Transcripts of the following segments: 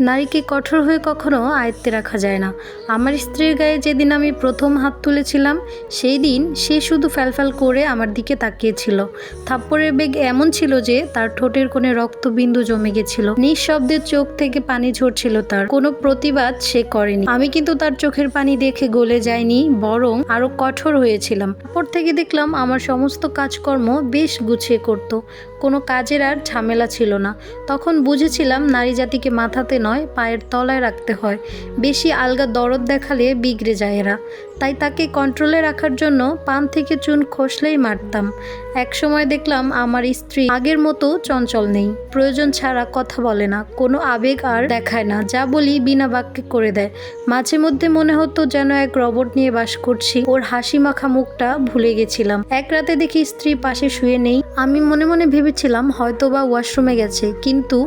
নারীকে কঠোর হয়ে কখনো আয়ত্তে রাখা যায় না। আমার স্ত্রীর গায়ে যেদিন আমি প্রথম হাত তুলেছিলাম সেই দিন সে শুধু ফ্যালফ্যাল করে আমার দিকে তাকিয়েছিল। থাপ্পড়ের বেগ এমন ছিল যে তার ঠোঁটের কোণে রক্তবিন্দু জমে গেছিল। নিঃশব্দে চোখ থেকে পানি ঝরছিল তার। কোনো প্রতিবাদ সে করেনি। আমি কিন্তু তার চোখের পানি দেখে গলে যায়নি বরং আরও কঠোর হয়েছিলাম। তারপর থেকে দেখলাম আমার সমস্ত কাজকর্ম বেশ গুছিয়ে করত। কোনো কাজের আর ঝামেলা ছিল না। তখন বুঝেছিলাম নারী জাতিকে মাথাতে নয়, পায়ের তলায় রাখতে হয়। বেশি আলগা দরদ দেখালে বিগড়ে যায় এরা। তাই তাকে কন্ট্রোলে রাখার জন্য পান থেকে চুন খসলেই মারতাম। এক সময় দেখলাম আমার স্ত্রী আগের মতো চঞ্চল নেই। প্রয়োজন ছাড়া কথা বলে না, কোনো আবেগ আর দেখায় না, যা বলি বিনা বাক্যে করে দেয়। মাঝে মধ্যে মনে হতো যেন এক রবট নিয়ে বাস করছি। ওর হাসি মাখা মুখটা ভুলে গেছিলাম। এক রাতে দেখি স্ত্রী পাশে শুয়ে নেই। আমি মনে মনে ভেবেছিলাম হয়তো বা ওয়াশরুমে গেছে, কিন্তু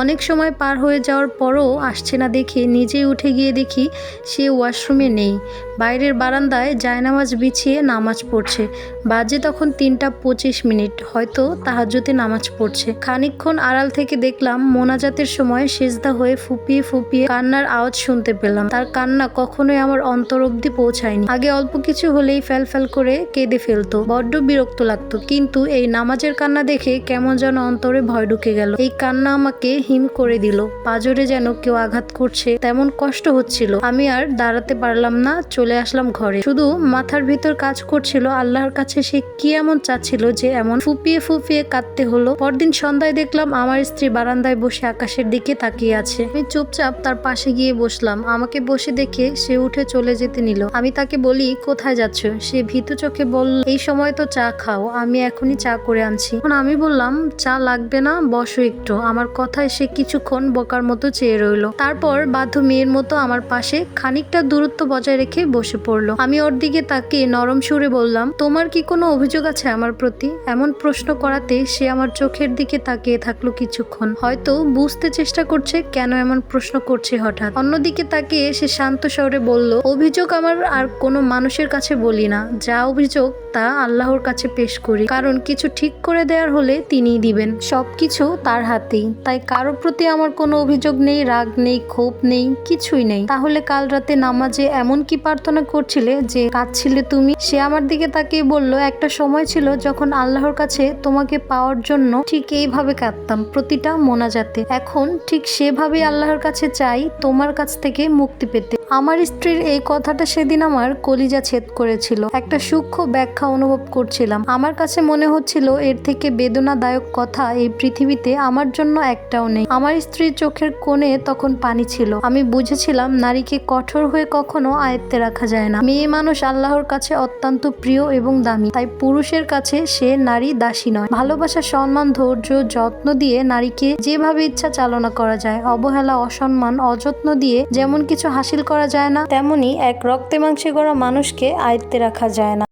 অনেক সময় পার হয়ে যাওয়ার পরও আসছে না দেখে নিজেই উঠে গিয়ে দেখি সে ওয়াশরুমে নেই। বাইরের বারান্দায় জায়নামাজ বিছিয়ে নামাজ পড়ছে। বাজে তখন তিনটা পঁচিশ মিনিট, হয়তো তাহাজ্জুদে নামাজ পড়ছে। খানিকক্ষণ আড়াল থেকে দেখলাম মোনাজাতের সময় সেজদা হয়ে ফুপিয়ে ফুপিয়ে কান্নার আওয়াজ শুনতে পেলাম। তার কান্না কখনোই আমার অন্তর অব্দি পৌঁছায়নি। আগে অল্প কিছু হলেই ফ্যাল ফ্যাল করে কেঁদে ফেলতো, বড্ড বিরক্ত লাগতো। কিন্তু এই নামাজের কান্না দেখে কেমন যেন অন্তরে ভয় ঢুকে গেল। এই কান্না আমাকে হিম করে দিল। পাজরে যেন কেউ আঘাত করছে, তেমন কষ্ট হচ্ছিল। আমি আর দাঁড়াতে পারলাম না, চলে আসলাম ঘরে। শুধু মাথার ভিতর কাজ করছিল, আল্লাহর কাছে সে কি এমন চাচ্ছিল যে এমন ফুপিয়ে ফুপিয়ে কাঁদতে হলো। পরদিন সন্ধ্যায় দেখলাম আমার স্ত্রী বারান্দায় বসে আকাশের দিকে তাকিয়ে আছে। আমি চুপচাপ তার পাশে গিয়ে বসলাম। আমাকে বসে দেখে সে উঠে চলে যেতে নিল। আমি তাকে বলি, কোথায় যাচ্ছ? সে ভীতু চোখে বলল, এই সময় তো চা খাও, আমি এখনই চা করে আনছি। এখন আমি বললাম চা লাগবে না, বসো একটু। আমার কথায় সে কিছুক্ষণ বোকার মতো চেয়ে রইল। তারপর বাধ্য মেয়ের মতো আমার পাশে খানিকটা দূরত্ব বজায় রেখে বসে পড়ল। আমি ওর দিকে তাকিয়ে নরম সুরে বললাম, তোমার কি কোনো অভিযোগ আছে আমার প্রতি? এমন প্রশ্ন করাতে সে আমার চোখের দিকে তাকিয়ে থাকল কিছুক্ষণ। হয়তো বুঝতে চেষ্টা করছে কেন এমন প্রশ্ন করছে হঠাৎ। অন্যদিকে তাকিয়ে সে শান্ত স্বরে বলল, অভিযোগ আমার আর কোনো মানুষের কাছে বলি না। যা অভিযোগ তা আল্লাহর কাছে পেশ করি। কারণ কিছু ঠিক করে দেওয়ার হলে তিনিই দিবেন। সব কিছু তার হাতেই। তাই কারোর প্রতি আমার কোনো অভিযোগ নেই, রাগ নেই, ক্ষোভ নেই, কিছুই নেই। তাহলে কাল রাতে নামাজে এমন কি প্রার্থনা করছিলে যে কাঁদছিলে তুমি? সে আমার দিকে তাকিয়ে বলল, একটা সময় ছিল যখন আল্লাহর কাছে তোমাকে পাওয়ার জন্য ঠিক এইভাবে কাঁদতাম, প্রতিটা মোনাজাতে। এখন ঠিক সেভাবে আল্লাহর কাছে চাই, তোমার কাছ থেকে মুক্তি পেতে। আমার স্ত্রীর এই কথাটা সেদিন আমার কলিজা ছেদ করেছিল। একটা সূক্ষ্ম ব্যাখ্যা অনুভব করছিলাম। আমার কাছে মনে হচ্ছিল, এর থেকে বেদনাদায়ক কথা এই পৃথিবীতে আমার জন্য একটাও নেই। আমার স্ত্রীর চোখের কোণে তখন পানি ছিল। আমি বুঝেছিলাম, নারীকে কঠোর হয়ে কখনো আয়ত্তে রাখা যায় না। মেয়ে মানুষ আল্লাহর কাছে অত্যন্ত প্রিয় এবং দামি। তাই পুরুষের কাছে সে নারী দাসী নয়। ভালোবাসা, সম্মান, ধৈর্য, যত্ন দিয়ে নারীকে যেভাবে ইচ্ছা চালনা করা যায়, অবহেলা, অসম্মান, অযত্ন দিয়ে যেমন কিছু হাসিল করা যায় না তেমনি এক রক্তে মাংসে গড়া মানুষকে আয়ত্তে রাখা যায় না।